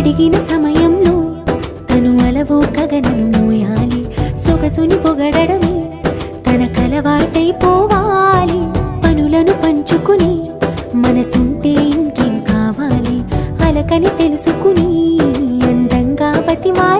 అడిగిన సమయంలో తను అలవోకగనను మోయాలి. సొగసుని పొగడమే తన కలవాటైపోవాలి పనులను పంచుకుని మనసుంటే ఇంకేం కావాలి? అలకని తెలుసుకుని అందంగా బతిమాలి.